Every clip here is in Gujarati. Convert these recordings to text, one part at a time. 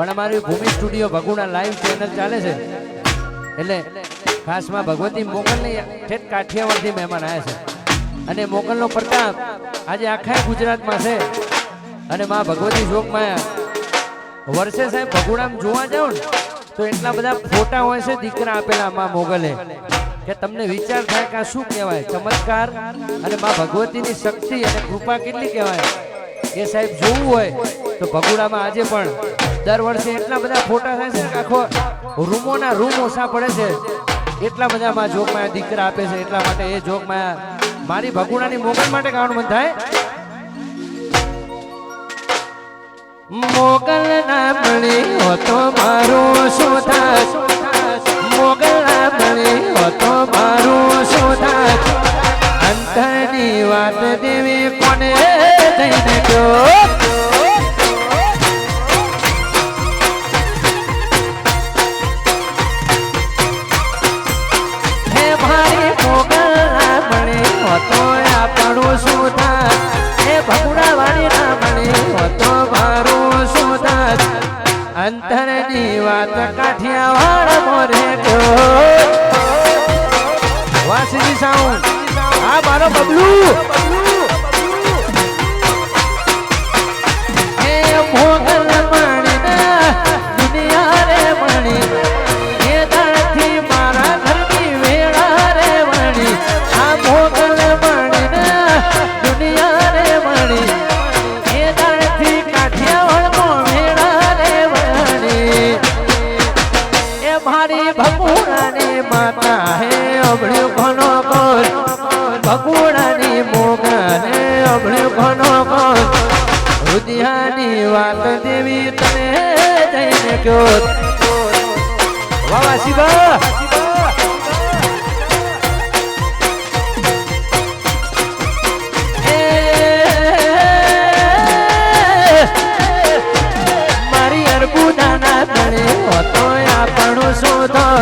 પણ અમારી ભૂમિ સ્ટુડિયો ભગુણા લાઈવ ચેનલ ચાલે છે. એટલે ખાસમાં ભગવતી મોગલની ઠેઠ કાઠિયાવાડથી મહેમાન આવ્યા છે. અને મોગલનો પ્રતાપ આજે આખા ગુજરાતમાં છે. અને માં ભગવતી જોગમાં વર્ષે સાહેબ ભગુડામ જોવા જાઓ ને, તો એટલા બધા ફોટા હોય છે, દીકરા આપેલા માં મોગલે. કે તમને વિચાર થાય કે આ શું કહેવાય? ચમત્કાર અને માં ભગવતીની શક્તિ અને કૃપા કેટલી કહેવાય? એ સાહેબ જોવું હોય તો ભગુડામાં આજે પણ દર વર્ષે એટલા બધા ફોટા થાય છે આખો રૂમોના રૂમ ઓછા પડે છે. એટલા બધા માં જોગમાં દીકરા આપે છે, એટલા માટે એ જોગમાં મારી ભગુડાની મોગન માટે ગાવાનું મન થાય. મોગલ ના મળી હોતો મારું શું થાત મોગલ ના મળી હોતો મારું શું થાત અંતરની વાત દેવી કોને? હોતો આપણું શું થાત એ ભગુડા વાળી ના મળી હોતો મારું શું થાત અંતરની વાત કાઠિયાવાડ મોરે ગયો વાસી સાઉન્ડ આ મારો બબલુ. મારી ભગુણાની માતા હે અભળ્યું ઘણો કોલ ભગુણાની મોગાને અભળ્યું ઘણો કોલ રુદિયાની વાત દેવી તને જઈને ગયો વાવા શિવા.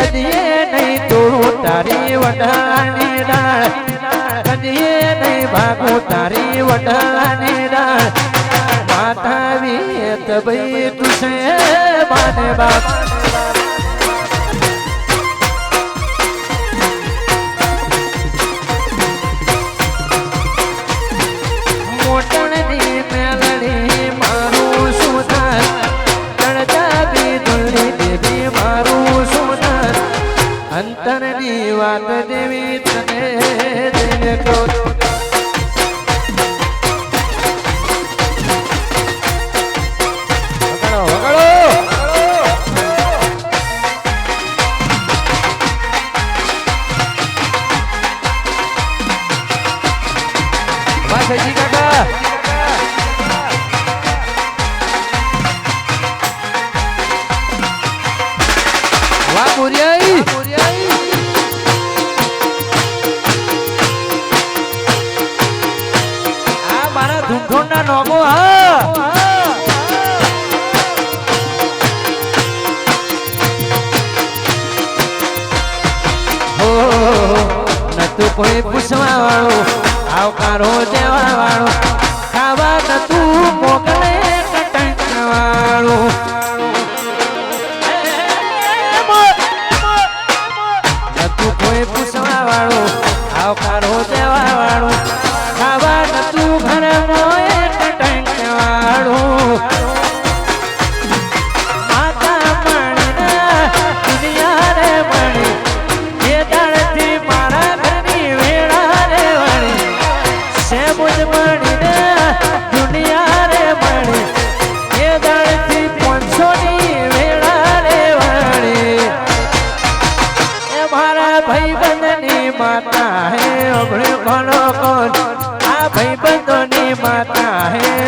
કદીએ નહીં તોડું તારી વડાની ડાળ. કદીએ નહીં ભાગું, તારી વડાની ડાળ. માતા વિયત ભાઈ તુસે માને બાપ. વાત દેવી તને જઈને ધૂંઢોણના નોમો હા. હો નતું કોઈ પૂછવા વાળું આવકારો દેવા વાળું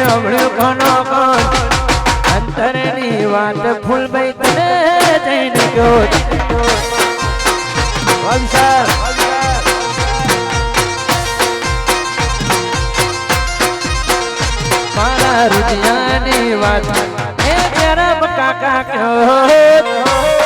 અભળ્યું કોનો કોણ અંતરની વાત ફૂલભાઈ તને જઈને ગયો મારા રુદિયાની વાત. કાકા કહો.